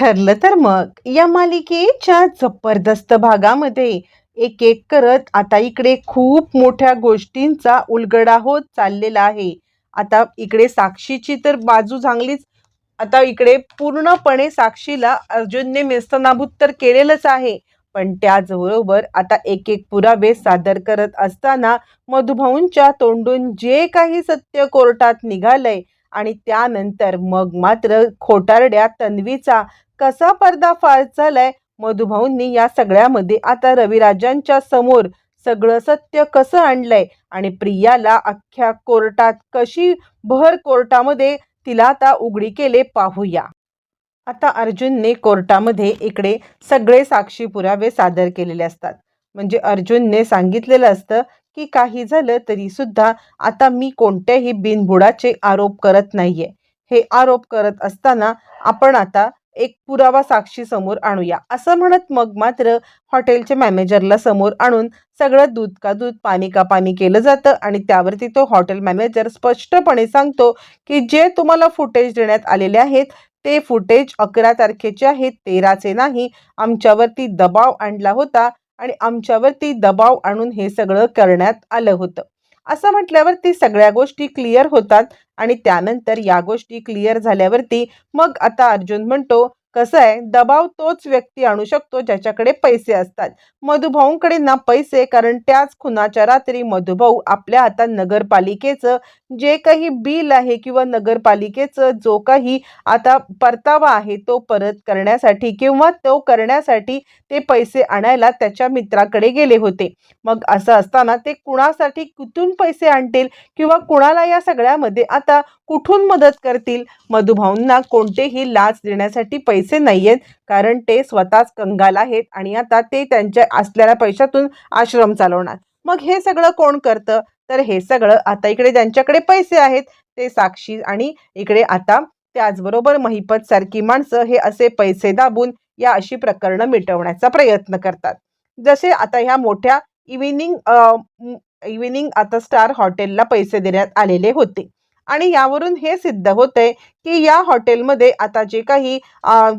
ठरलं तर मग. या मालिकेच्या जबरदस्त भागामध्ये एक एक करत आता इकडे खूप मोठ्या गोष्टींचा उलगडा होत चाललेला आहे. आता इकडे साक्षीची तर बाजू चांगलीच आता इकडे पूर्णपणे साक्षीला अर्जुनने मेस्तनाभूत तर केलेलंच आहे. पण त्याचबरोबर आता एक एक पुरावे सादर करत असताना मधुभाऊंच्या तोंडून जे काही सत्य कोर्टात निघालंय आणि त्यानंतर मग मात्र खोटारड्या तन्वीचा कसा पर्दाफाश झालाय मधुभाऊंनी या सगळ्यामध्ये? आता रविराजांच्या समोर सगळं सत्य कसं आणलंय? आणि प्रियाला अख्ख्या कोर्टात कशी भर कोर्टामध्ये तिला आता उघडी केले पाहूया. आता अर्जुनने कोर्टामध्ये इकडे सगळे साक्षी पुरावे सादर केलेले असतात. म्हणजे अर्जुनने सांगितलेलं असतं की काही झालं तरी सुद्धा आता मी कोणत्याही बिनबुडाचे आरोप करत नाहीये. हे आरोप करत असताना आपण आता एक पुरावा साक्षी समोर आणूया. असं म्हणत मग मात्र हॉटेलच्या मॅनेजरला समोर आणून सगळं दूध का दूध पाणी का पाणी केलं जातं आणि त्यावरती तो हॉटेल मॅनेजर स्पष्टपणे सांगतो की जे तुम्हाला फुटेज देण्यात आलेले आहेत ते फुटेज अकरा तारखेचे आहेत तेराचे नाही. आमच्यावरती दबाव आणला होता आणि आमच्यावरती दबाव आणून हे सगळं करण्यात आलं होतं. असं म्हटल्यावरती सगळ्या गोष्टी क्लिअर होतात आणि त्यानंतर या गोष्टी क्लिअर झाल्यावरती मग आता अर्जुन म्हणतो कसं आहे दबाव तोच व्यक्ती आणू शकतो ज्याच्याकडे पैसे असतात. मधुभाऊंकडे ना पैसे कारण त्याच खुनाच्या रात्री मधुभाऊ आपल्या हातात नगरपालिकेचं जे काही बिल आहे किंवा नगरपालिकेचं जो काही आता परतावा आहे तो परत करण्यासाठी किंवा तो करण्यासाठी ते पैसे आणायला त्याच्या मित्राकडे गेले होते. मग असं असताना ते कुणासाठी कुठून पैसे आणतील किंवा कुणाला या सगळ्यामध्ये आता कुठून मदत करतील? मधुभाऊंना कोणतेही लाच देण्यासाठी पैसे पैसे नाही आहेत कारण ते स्वतःच कंगाल आहेत आणि आता ते त्यांच्या असलेल्या पैशातून आश्रम चालवणार. मग हे सगळं कोण करतं? तर हे सगळं आता इकडे ज्यांच्याकडे पैसे आहेत ते साक्षी आणि इकडे आता त्याचबरोबर महिपत सारखी माणसं हे असे पैसे दाबून या अशी प्रकरणं मिटवण्याचा प्रयत्न करतात. जसे आता ह्या मोठ्या इव्हिनिंग इव्हिनिंग आता स्टार हॉटेलला पैसे देण्यात आलेले होते. आणि यावरून हे सिद्ध होतंय की या हॉटेलमध्ये आता जे काही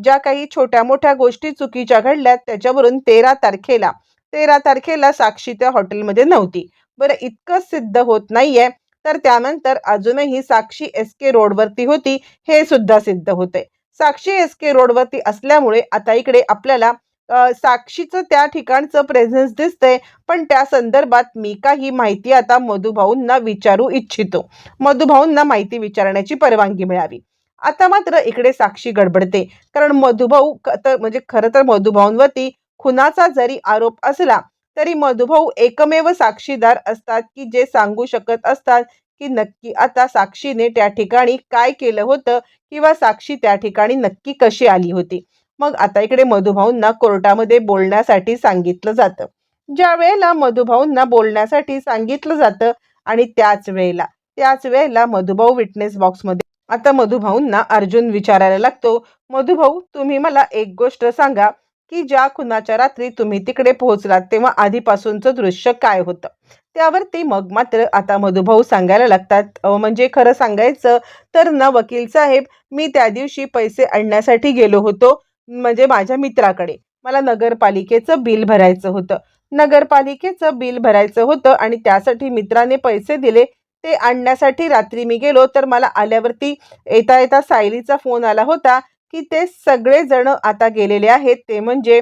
ज्या काही छोट्या मोठ्या गोष्टी चुकीच्या घडल्यात त्याच्यावरून तेरा तारखेला तेरा तारखेला साक्षी त्या हॉटेलमध्ये नव्हती. बरं इतकंच सिद्ध होत नाहीये. तर त्यानंतर अजूनही साक्षी एस के रोडवरती होती हे सुद्धा सिद्ध होते साक्षी एस के रोडवरती असल्यामुळे आता इकडे आपल्याला साक्षीचं त्या ठिकाणचं प्रेझेन्स दिसतंय. पण त्या संदर्भात मी काही माहिती आता मधुभाऊंना विचारू इच्छितो. मधुभाऊंना माहिती विचारण्याची परवानगी मिळावी. आता मात्र इकडे साक्षी गडबडते. कारण मधुभाऊ तर म्हणजे खरं तर मधुभाऊंवरती खुनाचा जरी आरोप असला तरी मधुभाऊ एकमेव साक्षीदार असतात की जे सांगू शकत असतात की नक्की आता साक्षीने त्या ठिकाणी काय केलं होतं किंवा साक्षी त्या ठिकाणी नक्की कशी आली होती. मग आता इकडे मधुभाऊंना कोर्टामध्ये बोलण्यासाठी सांगितलं जातं. ज्या वेळेला मधुभाऊंना बोलण्यासाठी सांगितलं जातं आणि त्याच वेळेला त्याच वेळेला मधुभाऊ विटनेस बॉक्समध्ये आता मधुभाऊंना अर्जुन विचारायला लागतो मधुभाऊ तुम्ही मला एक गोष्ट सांगा की ज्या खुनाच्या रात्री तुम्ही तिकडे पोहोचलात तेव्हा आधीपासूनचं दृश्य काय होतं? त्यावरती मग मात्र आता मधुभाऊ सांगायला लागतात म्हणजे खरं सांगायचं तर ना वकील साहेब मी त्या दिवशी पैसे आणण्यासाठी गेलो होतो म्हणजे माझ्या मित्राकडे. मला नगरपालिकेचं बिल भरायचं होतं. नगरपालिकेचं बिल भरायचं होतं आणि त्यासाठी मित्राने पैसे दिले. ते आणण्यासाठी रात्री मी गेलो तर मला आल्यावरती येता येता सायलीचा फोन आला होता की ते सगळेजण आता गेलेले आहेत. ते म्हणजे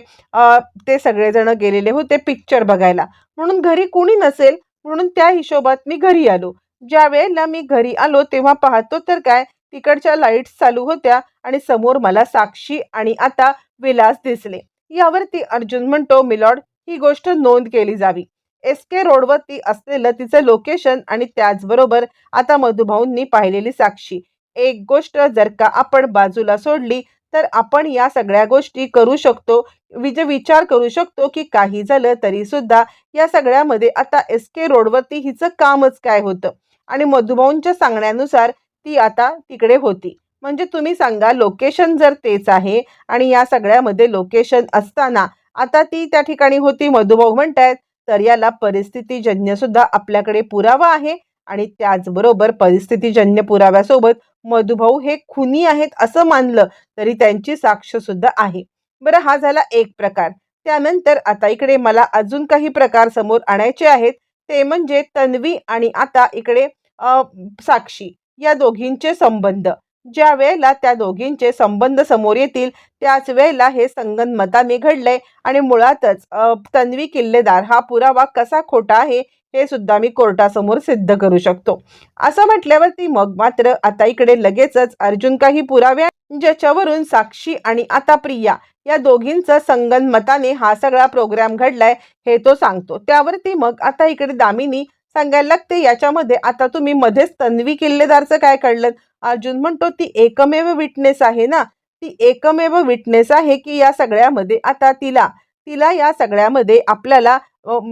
ते सगळेजण गेलेले होते पिक्चर बघायला. म्हणून घरी कुणी नसेल म्हणून त्या हिशोबात मी घरी आलो. ज्या वेळेला मी घरी आलो तेव्हा पाहतो तर काय तिकडच्या लाईट्स चालू होत्या आणि समोर मला साक्षी आणि आता विलास दिसले. यावरती अर्जुन म्हणतो मिलॉर्ड ही गोष्ट नोंद केली जावी. एस के रोडवरती असलेलं तिचं लोकेशन आणि त्याचबरोबर आता मधुभाऊंनी पाहिलेली साक्षी. एक गोष्ट जर का आपण बाजूला सोडली तर आपण या सगळ्या गोष्टी करू शकतो विज विचार करू शकतो की काही झालं तरी सुद्धा या सगळ्यामध्ये आता एस के रोडवरती हिचं कामच काय होतं? आणि मधुभाऊंच्या सांगण्यानुसार ती आता तिकडे होती. म्हणजे तुम्ही सांगा लोकेशन जर तेच आहे आणि या सगळ्यामध्ये लोकेशन असताना आता ती त्या ठिकाणी होती मधुभाऊ म्हणतायत तर याला परिस्थितीजन्य सुद्धा आपल्याकडे पुरावा आहे आणि त्याचबरोबर परिस्थितीजन्य पुराव्यासोबत मधुभाऊ हे खुनी आहेत असं मानलं तरी त्यांची साक्ष सुद्धा आहे. बरं हा झाला एक प्रकार. त्यानंतर आता इकडे मला अजून काही प्रकार समोर आणायचे आहेत. ते म्हणजे तन्वी आणि आता इकडे साक्षी. या दोघींचे संबंध. ज्या वेळेला त्या दोघींचे संबंध समोर येतील त्याच वेळेला हे संगनमताने घडले आणि मुळातच तन्वी किल्लेदार हा पुरावा कसा खोटा आहे हे सुद्धा मी कोर्टासमोर सिद्ध करू शकतो. असं म्हटल्यावरती मग मात्र आता इकडे लगेचच अर्जुन काही पुरावे ज्याच्यावरून साक्षी आणि आता प्रिया या दोघींचं संगनमताने हा सगळा प्रोग्राम घडलाय हे तो सांगतो. त्यावरती मग आता इकडे दामिनी सांगायला लागते याच्यामध्ये आता तुम्ही मध्येच तन्वी किल्लेदारचं काय कळलं अर्जुन म्हणतो ती एकमेव विटनेस आहे ना? ती एकमेव विटनेस आहे की या सगळ्यामध्ये आता तिला तिला या सगळ्यामध्ये आपल्याला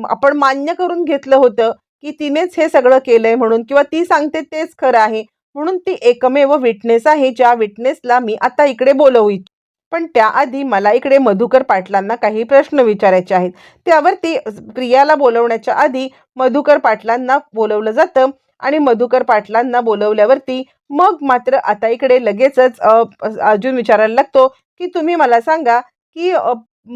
आपण मान्य करून घेतलं होतं की तिनेच हे सगळं केलंय म्हणून किंवा ती सांगते तेच खरं आहे. म्हणून ती एकमेव विटनेस आहे ज्या विटनेसला मी आता इकडे बोलवू इच्छितो पण त्याआधी मला इकडे मधुकर पाटलांना काही प्रश्न विचारायचे आहेत. त्यावरती प्रियाला बोलवण्याच्या आधी मधुकर पाटलांना बोलवलं जातं आणि मधुकर पाटलांना बोलवल्यावरती मग मात्र आता इकडे लगेचच अजून अर्जुन विचारायला लागतो की तुम्ही मला सांगा की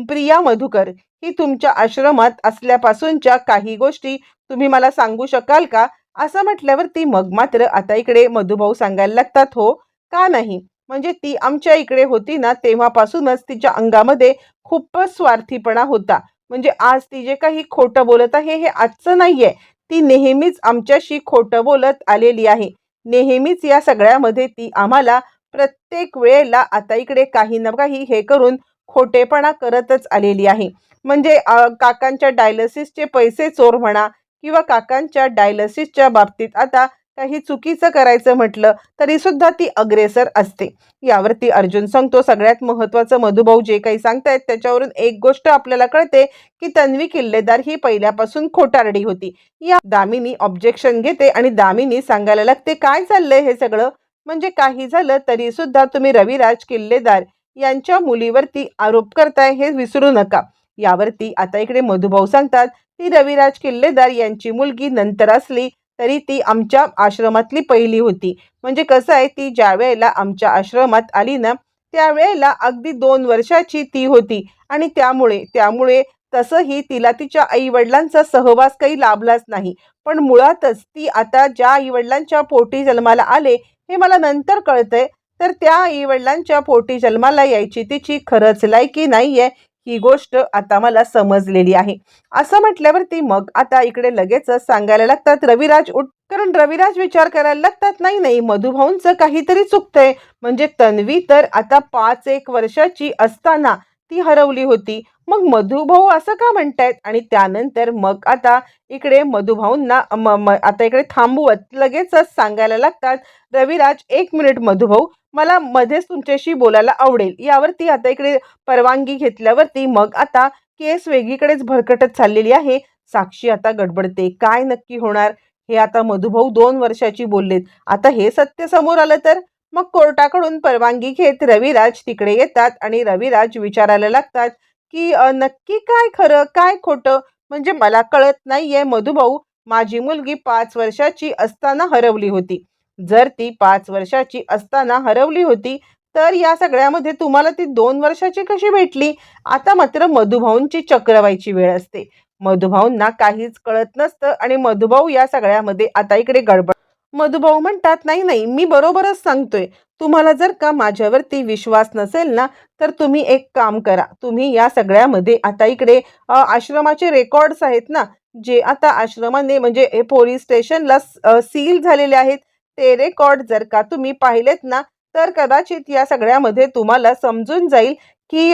प्रिया मधुकर ही तुमच्या आश्रमात असल्यापासूनच्या काही गोष्टी तुम्ही मला सांगू शकाल का? असं म्हटल्यावरती मग मात्र आता इकडे मधुभाऊ सांगायला लागतात हो का नाही? म्हणजे ती आमच्या इकडे होती ना तेव्हापासूनच तिच्या अंगामध्ये खूपच स्वार्थीपणा होता. म्हणजे आज ती जे काही खोटं बोलत आहे हे आजचं नाहीये. ती नेहमीच आमच्याशी खोटं बोलत आलेली आहे. नेहमीच या सगळ्यामध्ये ती आम्हाला प्रत्येक वेळेला आता इकडे काही ना काही हे करून खोटेपणा करतच आलेली आहे. म्हणजे काकांच्या डायलिसिसचे पैसे चोर म्हणा किंवा काकांच्या डायलिसिसच्या बाबतीत आता काही चुकीचं करायचं म्हटलं तरीसुद्धा ती अग्रेसर असते. यावरती अर्जुन सांगतो सगळ्यात महत्त्वाचं मधुभाऊ जे काही सांगतायत त्याच्यावरून एक गोष्ट आपल्याला कळते की तन्वी किल्लेदार ही पहिल्यापासून खोटारडी होती. या दामिनी ऑब्जेक्शन घेते आणि दामिनी सांगायला लागते काय चाललंय हे सगळं? म्हणजे काही झालं तरी सुद्धा तुम्ही रविराज किल्लेदार यांच्या मुलीवरती आरोप करताय हे विसरू नका. यावरती आता इकडे मधुभाऊ सांगतात ती रविराज किल्लेदार यांची मुलगी नंतर असली तरी ती आमच्या आश्रमातली पहिली होती. म्हणजे कसं आहे ती ज्या वेळेला आमच्या आश्रमात आली ना त्यावेळेला अगदी दोन वर्षाची ती होती. आणि त्यामुळे त्यामुळे तसंही तिला तिच्या आईवडिलांचा सहवास काही लाभलाच नाही. पण मुळातच ती आता ज्या आईवडिलांच्या पोटी जन्माला आले हे मला नंतर कळतंय. तर त्या आईवडिलांच्या पोटी जन्माला यायची तिची खरंच लायकी आहे ही गोष्ट आता मला समजलेली आहे. असं म्हटल्यावरती मग आता इकडे लगेचच सांगायला लागतात रविराज उठ. कारण रविराज विचार करायला लागतात नाही नाही मधुभाऊंचं काहीतरी चुकतंय. म्हणजे तन्वी तर आता पाच एक वर्षाची असताना ती हरवली होती. मग मधुभाऊ असं का म्हणतायत? आणि त्यानंतर मग आता इकडे मधुभाऊंना म- म- आता इकडे थांबवत लगेचच सांगायला लागतात रविराज एक मिनिट मधुभाऊ मला मध्येच तुमच्याशी बोलायला आवडेल. यावरती आता इकडे परवानगी घेतल्यावरती मग आता केस वेगळीकडेच भरकटत चाललेली आहे. साक्षी आता गडबडते. काय नक्की होणार? हे आता मधुभाऊ दोन वर्षाची बोललेत. आता हे सत्य समोर आलं तर? मग कोर्टाकडून परवानगी घेत रविराज तिकडे येतात आणि रविराज विचारायला लागतात की नक्की काय खरं काय खोटं? म्हणजे मला कळत नाहीये. मधुभाऊ माझी मुलगी पाच वर्षाची असताना हरवली होती. जर ती पाच वर्षाची असताना हरवली होती तर या सगळ्यामध्ये तुम्हाला ती दोन वर्षाची कशी भेटली? आता मात्र मधुभाऊंची चक्रवाईची वेळ असते. मधुभाऊंना काहीच कळत नसतं आणि मधुभाऊ या सगळ्यामध्ये आता इकडे गडबड मधुभाऊ म्हणतात नाही नाही मी बरोबरच सांगतोय. तुम्हाला जर का माझ्यावरती विश्वास नसेल ना तर तुम्ही एक काम करा. तुम्ही या सगळ्यामध्ये आता इकडे आश्रमाचे रेकॉर्ड्स आहेत ना जे आता आश्रमाने म्हणजे पोलीस स्टेशनला सील झालेले आहेत. ते रेकॉर्ड जर का तुम्ही पाहिलेत ना तर कदाचित या सगळ्यामध्ये तुम्हाला समजून जाईल की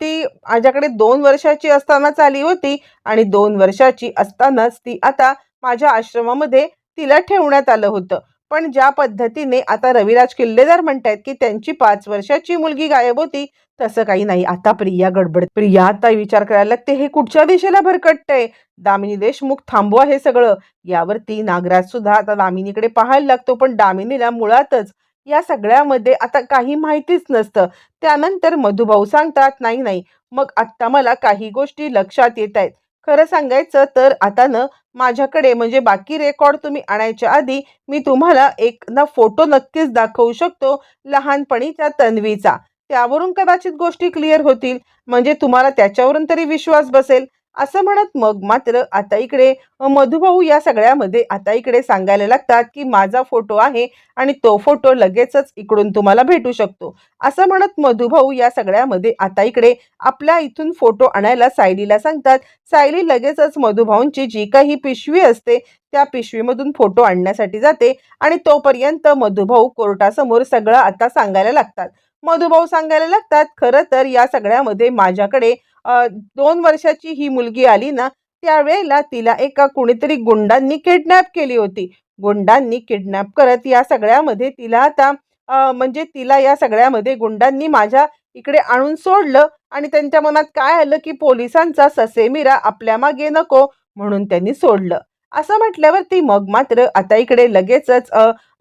ती माझ्याकडे दोन वर्षाची असतानाच आली होती आणि दोन वर्षाची असतानाच ती आता माझ्या आश्रमामध्ये तिला ठेवण्यात आलं होतं. पण ज्या पद्धतीने आता रविराज किल्लेदार म्हणतायत की त्यांची पाच वर्षाची मुलगी गायब होती तसं काही नाही. आता प्रिया गडबड प्रिया आता विचार करायला लागते हे कुठच्या दिशेला भरकटतंय? दामिनी देशमुख थांबवा हे सगळं. यावरती नागराज सुद्धा आता दामिनीकडे पाहायला लागतो पण दामिनीला मुळातच या सगळ्यामध्ये आता काही माहितीच नसतं. त्यानंतर मधुभाऊ सांगतात नाही नाही. मग आत्ता मला काही गोष्टी लक्षात येत आहेत खरं सांगायचं तर आता न माझ्याकडे म्हणजे बाकी रेकॉर्ड तुम्ही आणायच्या आधी मी तुम्हाला एक ना फोटो नक्कीच दाखवू शकतो लहानपणीच्या तन्वीचा. त्यावरून कदाचित गोष्टी क्लिअर होतील. म्हणजे तुम्हाला त्याच्यावरून तरी विश्वास बसेल. असं म्हणत मग मात्र आता इकडे मधुभाऊ या सगळ्यामध्ये आता इकडे सांगायला लागतात की माझा फोटो आहे आणि तो फोटो लगेचच इकडून तुम्हाला भेटू शकतो. असं म्हणत मधुभाऊ या सगळ्यामध्ये आता इकडे आपल्या इथून फोटो आणायला सायलीला सांगतात. सायली लगेचच मधुभाऊंची जी काही पिशवी असते त्या पिशवीमधून फोटो आणण्यासाठी जाते आणि तोपर्यंत मधुभाऊ कोर्टासमोर सगळं आता सांगायला लागतात. मधुभाऊ सांगायला लागतात खरं तर या सगळ्यामध्ये माझ्याकडे दोन वर्षाची ही मुलगी आली ना त्यावेळेला तिला एका कुणीतरी गुंडांनी किडनॅप केली होती. गुंडांनी किडनॅप करत या सगळ्यामध्ये तिला आता म्हणजे तिला या सगळ्यामध्ये गुंडांनी माझ्या इकडे आणून सोडलं आणि त्यांच्या मनात काय आलं की पोलिसांचा ससेमिरा आपल्या मागे नको म्हणून त्यांनी सोडलं. असं म्हटल्यावरती मग मात्र आता इकडे लगेचच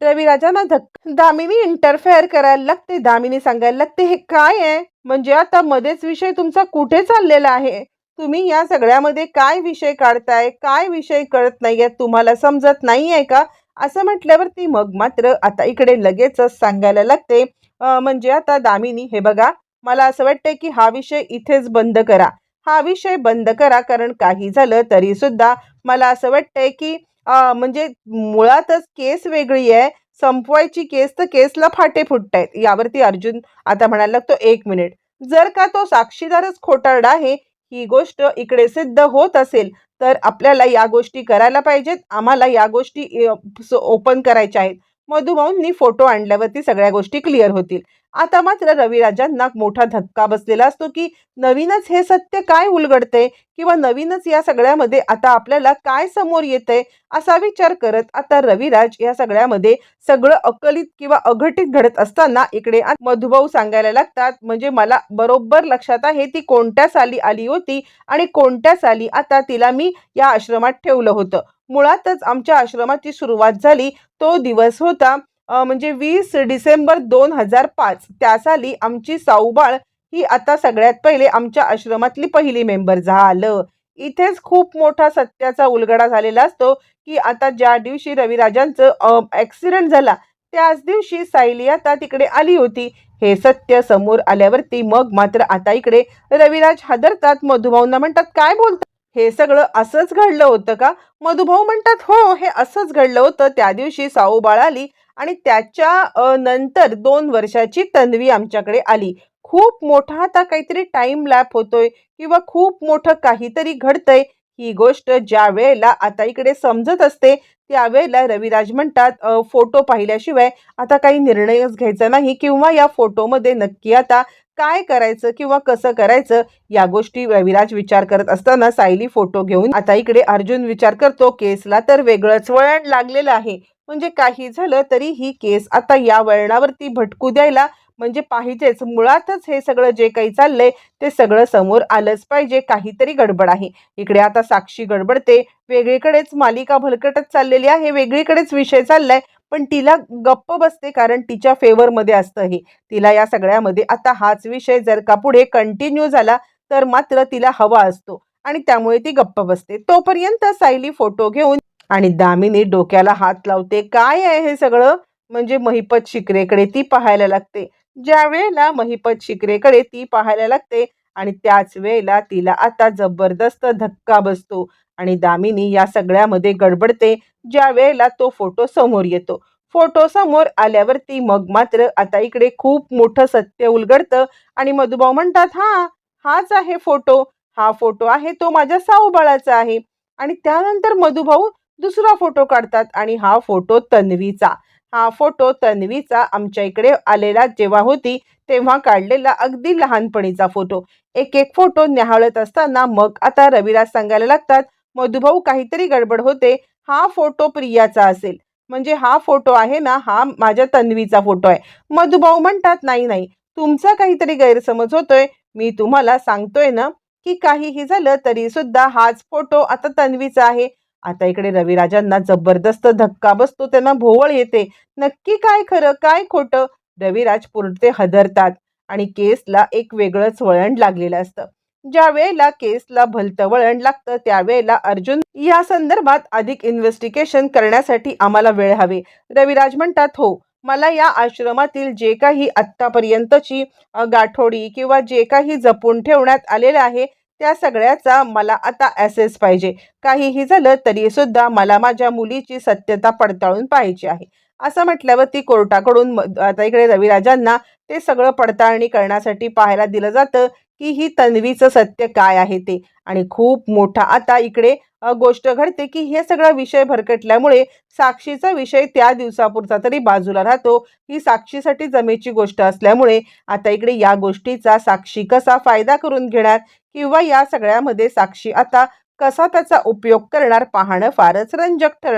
रविराजांना दामिनी इंटरफेअर करायला लागते. दामिनी सांगायला लागते हे काय आहे? म्हणजे आता मध्येच विषय तुमचा कुठे चाललेला आहे? तुम्ही या सगळ्यामध्ये काय विषय काढताय? काय विषय कळत नाहीये? तुम्हाला समजत नाहीये का? असं म्हटल्यावरती मग मात्र आता इकडे लगेचच सांगायला लागते म्हणजे आता दामिनी हे बघा मला असं वाटतंय की हा विषय इथेच बंद करा. हा विषय बंद करा कारण काही झालं तरी सुद्धा मला असं वाटतंय की म्हणजे मुळातच केस वेगळी आहे संपवायची केस तर केसला फाटे फुटतायत. यावरती अर्जुन आता म्हणायला लागतो एक मिनिट. जर का तो साक्षीदारच खोटारडा आहे ही गोष्ट इकडे सिद्ध होत असेल तर आपल्याला या गोष्टी करायला पाहिजेत. आम्हाला या गोष्टी ओपन करायच्या आहेत. मधुभाऊंनी फोटो आणल्यावरती सगळ्या गोष्टी क्लिअर होतील. आता मात्र रविराजांना मोठा धक्का बसलेला असतो की नवीनच हे सत्य काय उलगडते किंवा नवीनच या सगळ्यामध्ये आता आपल्याला काय समोर येते असा विचार करत आता रविराज या सगळ्यामध्ये सगळं अकलित किंवा अघटित घडत असताना इकडे मधुभाऊ सांगायला लागतात म्हणजे मला बरोबर लक्षात आहे ती कोणत्या साली आली होती आणि कोणत्या साली आता तिला मी या आश्रमात ठेवलं होतं. मुळातच आमच्या आश्रमाची सुरुवात झाली तो दिवस होता म्हणजे वीस डिसेंबर दोन हजार पाच त्या साली आमची साऊबाळ ही आता सगळ्यात पहिले आमच्या आश्रमातली पहिली मेंबर झालं. इथेच खूप मोठा सत्याचा उलगडा झालेला असतो की आता ज्या दिवशी रविराजांचं ॲक्सिडेंट झाला त्याच दिवशी सायली आता तिकडे आली होती. हे सत्य समोर आल्यावरती मग मात्र आता इकडे रविराज हादरतात. मधुभाऊंना म्हणतात काय बोलतात हे सगळं असंच घडलं होतं का? मधुभाऊ म्हणतात हो हे असंच घडलं होतं. त्या दिवशी साऊबाळ आली आणि त्याच्या नंतर दोन वर्षाची तन्वी आमच्याकडे आली. खूप मोठा आता काहीतरी टाइम लॅप होतोय किंवा खूप मोठं काहीतरी घडतंय. ही गोष्ट ज्या वेळेला आता इकडे समजत असते त्यावेळेला रविराज म्हणतात फोटो पाहिल्याशिवाय आता काही निर्णयच घ्यायचा नाही किंवा या फोटोमध्ये नक्की आता काय करायचं किंवा कसं करायचं या गोष्टी रविराज विचार करत असताना सायली फोटो घेऊन आता इकडे अर्जुन विचार करतो केसला तर वेगळंच वळण लागलेलं आहे. म्हणजे काही झालं तरी ही केस आता या वळणावरती भटकू द्यायला म्हणजे पाहिजेच. मुळातच हे सगळं जे काही चाललंय ते सगळं समोर आलंच पाहिजे. काहीतरी गडबड आहे. इकडे आता साक्षी गडबडते. वेगळीकडेच मालिका भलकटत चाललेली आहे. वेगळीकडेच विषय चाललाय. पण तिला गप्प बसते कारण तिच्या फेवरमध्ये असतं हे तिला या सगळ्यामध्ये आता हाच विषय जर का पुढे कंटिन्यू झाला तर मात्र तिला हवा असतो. आणि त्यामुळे ती गप्प बसते. तोपर्यंत सायली फोटो घेऊन आणि दामिनी डोक्याला हात लावते काय आहे हे सगळं? म्हणजे महिपत शिकरेकडे ती पाहायला लागते. ज्या वेळेला महिपत शिकरेकडे ती पाहायला लागते आणि त्याच वेळेला तिला आता जबरदस्त धक्का बसतो आणि दामिनी या सगळ्यामध्ये गडबडते. ज्या वेळेला तो फोटो समोर येतो. फोटो समोर आल्यावरती मग मात्र आता इकडे खूप मोठं सत्य उलगडतं आणि मधुभाऊ म्हणतात हा हाच आहे फोटो. हा फोटो आहे तो माझ्या साऊबाळाचा आहे. आणि त्यानंतर मधुभाऊ दुसरा फोटो काढतात आणि हा फोटो तन्वीचा. हा फोटो तन्वीचा आमच्या इकडे आलेला जेव्हा होती तेव्हा काढलेला अगदी लहानपणीचा फोटो. एक एक फोटो न्याहाळत असताना मग आता रविराज सांगायला लागतात मधुभाऊ काहीतरी गडबड होते. हा फोटो प्रियाचा असेल. म्हणजे हा फोटो आहे ना हा माझ्या तन्वीचा फोटो आहे. मधुभाऊ म्हणतात नाही नाही. तुमचा काहीतरी गैरसमज होतोय. मी तुम्हाला सांगतोय ना की काहीही झालं तरी सुद्धा हाच फोटो आता तन्वीचा आहे. आता इकडे रविराजांना जबरदस्त धक्का बसतो त्यांना भोवळ येते. नक्की काय खरं काय खोटं? रविराज पुरते हदरतात आणि केसला एक वेगळंच वळण लागलेलं असतं. ज्या वेळेला केसला भलतं वळण लागतं त्यावेळेला अर्जुन या संदर्भात अधिक इन्व्हेस्टिगेशन करण्यासाठी आम्हाला वेळ हवे. रविराज म्हणतात हो मला या आश्रमातील जे काही आत्तापर्यंतची गाठोडी किंवा जे काही जपून ठेवण्यात आलेलं आहे त्या सगळ्याचा मला आता ॲसेस पाहिजे. काहीही झालं तरी सुद्धा मला माझ्या मुलीची सत्यता पडताळून पाहायची आहे. असं म्हटल्यावरती कोर्टाकडून म- आता इकडे रविराजांना ते सगळं पडताळणी करण्यासाठी पाहायला दिलं जातं. की ही तन्वीचं सत्य काय आहे ते? आणि खूप मोठा आता इकडे गोष्ट घडते की हे सगळा विषय भरकटल्यामुळे साक्षीचा विषय त्या दिवसापुरता तरी बाजूला राहतो. ही साक्षीसाठी जमेची गोष्ट असल्यामुळे आता इकडे या गोष्टीचा साक्षी कसा फायदा करून घेणार किंवा या सगळ्यामध्ये साक्षी आता कसा त्याचा उपयोग करणार पाहणं फारच रंजक ठर